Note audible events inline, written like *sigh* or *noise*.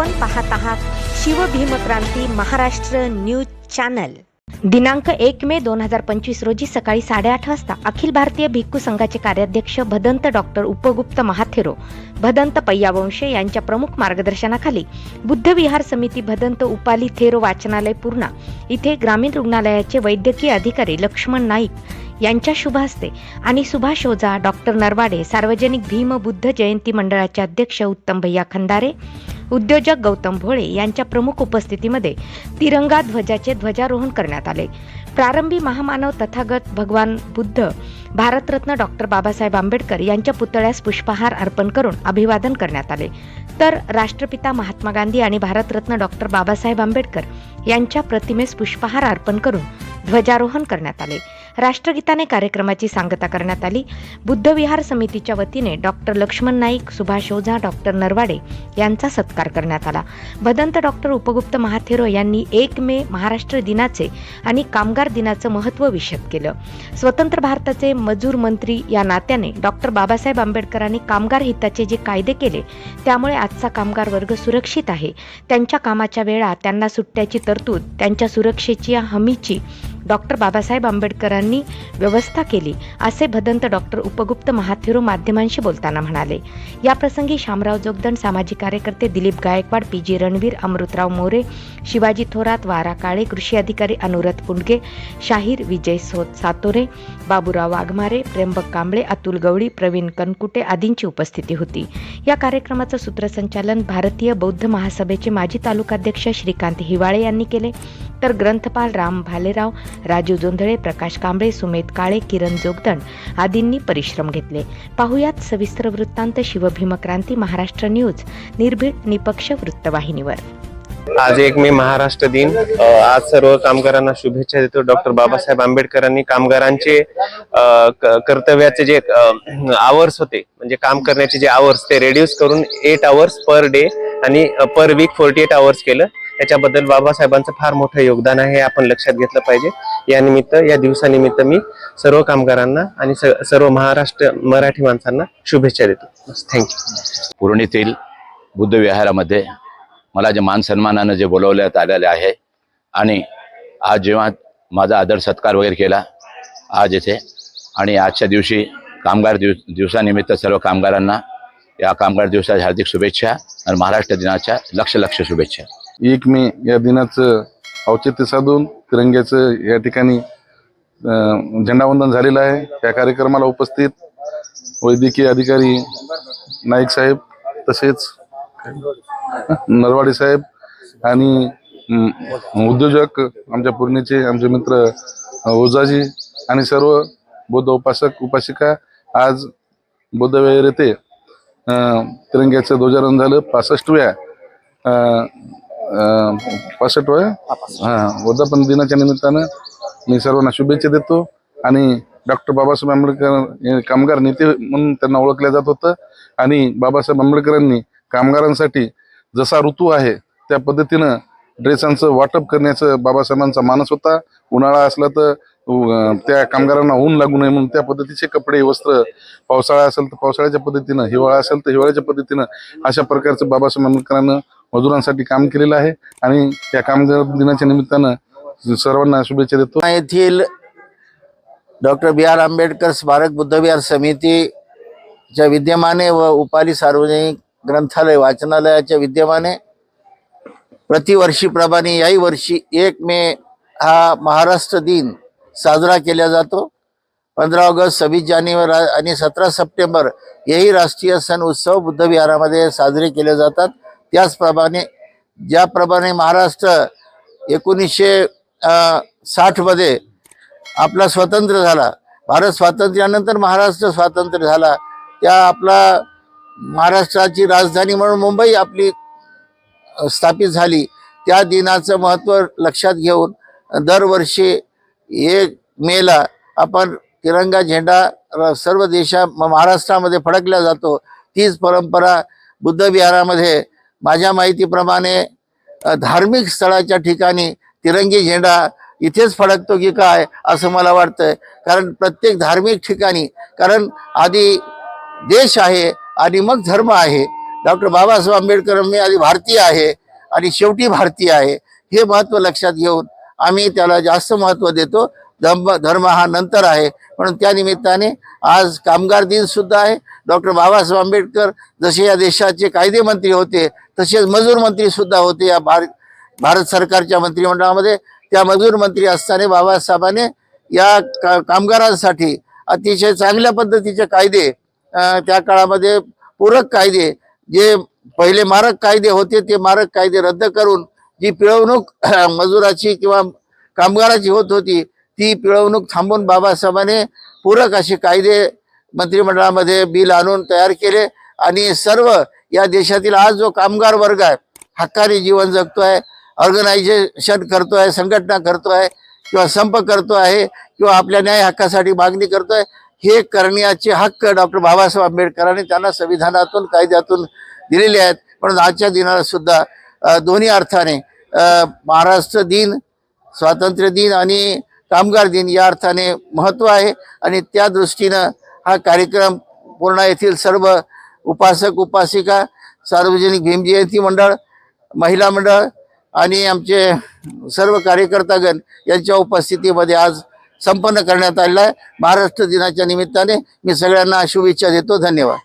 आपण पाहत आहात शिवभीमक्रांती महाराष्ट्र न्यूज चॅनल. दिनांक एक मे दोन हजार पंचवीस रोजी सकाळी साडेआठ वाजता अखिल भारतीय भिक्खू संघाचे कार्याध्यक्ष भदंत डॉक्टर उपगुप्त महाथेरो भदंत पय्यावंशे यांच्या प्रमुख मार्गदर्शनाखाली बुद्ध विहार समिती भदंत उपाली थेरो वाचनालय पूर्णा इथे ग्रामीण रुग्णालयाचे वैद्यकीय अधिकारी लक्ष्मण नाईक यांच्या शुभ हस्ते आणि सुभाष ओझा डॉक्टर नरवाडे सार्वजनिक भीम बुद्ध जयंती मंडळाचे अध्यक्ष उत्तम भैया खंदारे उद्योजक गौतम भोळे यांच्या प्रमुख उपस्थितीमध्ये तिरंगा ध्वजाचे ध्वजारोहण करण्यात आले. प्रारंभी महामानव तथागत भगवान बुद्ध भारतरत्न डॉक्टर बाबासाहेब आंबेडकर यांच्या पुतळ्यास पुष्पहार अर्पण करून अभिवादन करण्यात आले. तर राष्ट्रपिता महात्मा गांधी आणि भारतरत्न डॉक्टर बाबासाहेब आंबेडकर यांच्या प्रतिमेस पुष्पहार अर्पण करून ध्वजारोहण करण्यात आले. राष्ट्रगीताने कार्यक्रमाची सांगता करण्यात आली. बुद्धविहार समितीच्या वतीने डॉक्टर लक्ष्मण नाईक सुभाष ओझा डॉक्टर नरवाडे यांचा सत्कार करण्यात आला. भदंत डॉक्टर उपगुप्त महाथेरो यांनी एक मे महाराष्ट्र दिनाचे आणि कामगार दिनाचं महत्त्व विषद केलं. स्वतंत्र भारताचे मजूर मंत्री या नात्याने डॉक्टर बाबासाहेब आंबेडकरांनी कामगार हिताचे जे कायदे केले त्यामुळे आजचा कामगार वर्ग सुरक्षित आहे. त्यांच्या कामाच्या वेळा त्यांना सुट्ट्याची तरतूद त्यांच्या सुरक्षेची हमीची डॉक्टर बाबासाहेब आंबेडकरांनी व्यवस्था केली असे भदंत डॉक्टर उपगुप्त महाथेरो माध्यमांशी बोलताना म्हणाले. याप्रसंगी शामराव जोगदंड सामाजिक कार्यकर्ते दिलीप गायकवाड पी जी रणवीर अमृतराव मोरे शिवाजी थोरात वारा काळे कृषी अधिकारी अनुरथ पुंडगे शाहीर विजय सो सातोरे बाबूराव वाघमारे त्र्यंबक कांबळे अतुल गवळी प्रवीण कनकुटे आदींची उपस्थिती होती. या कार्यक्रमाचं सूत्रसंचालन भारतीय बौद्ध महासभेचे माजी तालुकाध्यक्ष श्रीकांत हिवाळे यांनी केले. तर ग्रंथपाल राम भालेराव राजू जोंधळे प्रकाश कांबळे सुमेध काळे किरण जोगदण आदींनी परिश्रम घेतले. पाहुयात सविस्तर वृत्तांत शिवभीमक्रांती महाराष्ट्र न्यूज निर्भीड निपक्ष वृत्तवाहिनीवर. आज एक मे महाराष्ट्र दिन. आज सर्व कामगारांना शुभेच्छा देतो डॉक्टर बाबासाहेब आंबेडकरांनी कामगारांचे कर्तव्याचे जे आवर्स होते म्हणजे काम करण्याचे जे आवर्स ते रेड्यूस करून एट आवर्स पर डे आणि per week forty eight hours केलं. त्याच्याबद्दल बाबासाहेबांचं फार मोठं योगदान आहे हे आपण लक्षात घेतलं पाहिजे. यानिमित्त या दिवसानिमित्त मी सर्व कामगारांना आणि स- सर्व महाराष्ट्र मराठी माणसांना शुभेच्छा देतो. थँक्यू पुरणीतील बुद्ध विहारामध्ये मला जे मान सन्मानानं जे बोलवण्यात आलेले आहे आणि आज जेव्हा माझा आदर सत्कार वगैरे केला आज येथे आणि आजच्या दिवशी कामगार दिव दिवसानिमित्त सर्व कामगारांना या कामगार दिवसाच्या हार्दिक शुभेच्छा आणि महाराष्ट्र दिनाच्या लक्ष लक्ष शुभेच्छा. एक मे या दिनाचं औचित्य साधून तिरंग्याचं या ठिकाणी झेंडावंदन झालेलं आहे. या कार्यक्रमाला उपस्थित वैद्यकीय अधिकारी नाईक साहेब तसेच नरवाडे साहेब आणि उद्योजक आमच्या पूर्णेचे आमचे मित्र ओजाजी ओझाजी आणि सर्व बौद्ध उपासक उपासिका आज बुद्धविहार येथे तिरंग्याचं ध्वजारोहण झालं. पासष्टव्या पासष्ट वय? हां हा वर्धापन दिनाच्या निमित्तानं मी सर्वांना शुभेच्छा देतो आणि डॉक्टर बाबासाहेब आंबेडकर कामगार नेते म्हणून त्यांना ओळखलं जात होतं. आणि बाबासाहेब आंबेडकरांनी कामगारांसाठी जसा ऋतू आहे त्या पद्धतीनं ड्रेसांचं वाटप करण्याचं बाबासाहेबांचा मानस होता. उन्हाळा असला तर त्या कामगारांना ऊन लागू नये म्हणून त्या पद्धतीचे कपडे वस्त्र पावसाळा असेल तर पावसाळ्याच्या पद्धतीनं हिवाळा असेल तर हिवाळ्याच्या पद्धतीनं अशा प्रकारचं बाबासाहेब आंबेडकरांनं मजुरांसाठी काम केलेलं आहे आणि या कामगार दिनाच्या निमित्तानं सर्वांना शुभेच्छा देतो. येथील डॉक्टर बी आर आंबेडकर स्मारक बुद्धविहार समितीच्या विद्यमाने व उपाली सार्वजनिक ग्रंथालय वाचनालयाच्या विद्यमाने प्रतिवर्षीप्रमाणे याही वर्षी एक मे हा महाराष्ट्र दिन साजरा केला जातो. पंधरा ऑगस्ट सव्वीस जानेवारी आणि सतरा सप्टेंबर हेही राष्ट्रीय सण उत्सव बुद्धविहारामध्ये साजरे केले जातात. त्याचप्रमाणे ज्याप्रमाणे महाराष्ट्र एकोणीसशे साठमध्ये आपला स्वतंत्र झाला. भारत स्वातंत्र्यानंतर महाराष्ट्र स्वातंत्र्य झाला. त्या आपला महाराष्ट्राची राजधानी म्हणून मुंबई आपली स्थापित झाली. त्या दिनाचं महत्त्व लक्षात घेऊन दरवर्षी एक मेला आपण तिरंगा झेंडा र- सर्व देशा म- महाराष्ट्रामध्ये फडकला जातो. तीच परंपरा बुद्ध विहारामध्ये माझ्या माहितीप्रमाणे धार्मिक स्थळाच्या ठिकाणी तिरंगी झेंडा इथेच फडकतो की काय असं मला वाटतंय. कारण प्रत्येक धार्मिक ठिकाणी कारण आधी देश आहे आणि मग धर्म आहे. डॉक्टर बाबासाहेब आंबेडकर मी आधी भारतीय आहे आणि शेवटी भारतीय आहे. हे महत्त्व लक्षात घेऊन आम्ही त्याला जास्त महत्त्व देतो. धर्म धर्म हा नंतर आहे. म्हणून त्या निमित्ताने आज कामगार दिन सुद्धा आहे. डॉक्टर बाबासाहेब आंबेडकर जसे या देशाचे कायदे मंत्री होते तसेच मजूर मंत्री सुद्धा होते या भारत भारत सरकारच्या मंत्रिमंडळामध्ये. त्या मजूर मंत्री असताना बाबासाहेबाने या का कामगारांसाठी अतिशय चांगल्या पद्धतीचे कायदे त्या काळामध्ये पूरक कायदे जे पहिले मारक कायदे होते ते मारक कायदे रद्द करून जी पिळवणूक *clears throat* मजुराची किंवा कामगाराची होत होती ती पिळवणूक थांबून बाबासाहेबांनी पूरक असे कायदे मंत्रिमंडळामध्ये बिल आणून तयार केले. आणि सर्व या देशातील आज जो कामगार वर्ग आहे हक्काने जीवन जगतो आहे ऑर्गनायझेशन करतो आहे संघटना करतो आहे किंवा संप करतो आहे किंवा आपल्या न्याय हक्कासाठी मागणी करतो आहे हे करण्याचे हक्क डॉक्टर बाबासाहेब आंबेडकरांनी त्यांना संविधानातून कायद्यातून दिलेले आहेत. म्हणून आजच्या दिनाला सुद्धा दोन्ही अर्थाने महाराष्ट्र दिन स्वातंत्र्य दिन आणि कामगार दिन या अर्थाने महत्त्व आहे आणि त्या दृष्टीनं हा कार्यक्रम पूर्ण येथील सर्व उपासक उपासिका सार्वजनिक भीमजयंती मंडळ महिला मंडळ आणि आमचे सर्व कार्यकर्तागण यांच्या उपस्थितीमध्ये आज संपन्न करण्यात आलेला आहे. महाराष्ट्र दिनाच्या निमित्ताने मी सगळ्यांना शुभेच्छा देतो. धन्यवाद.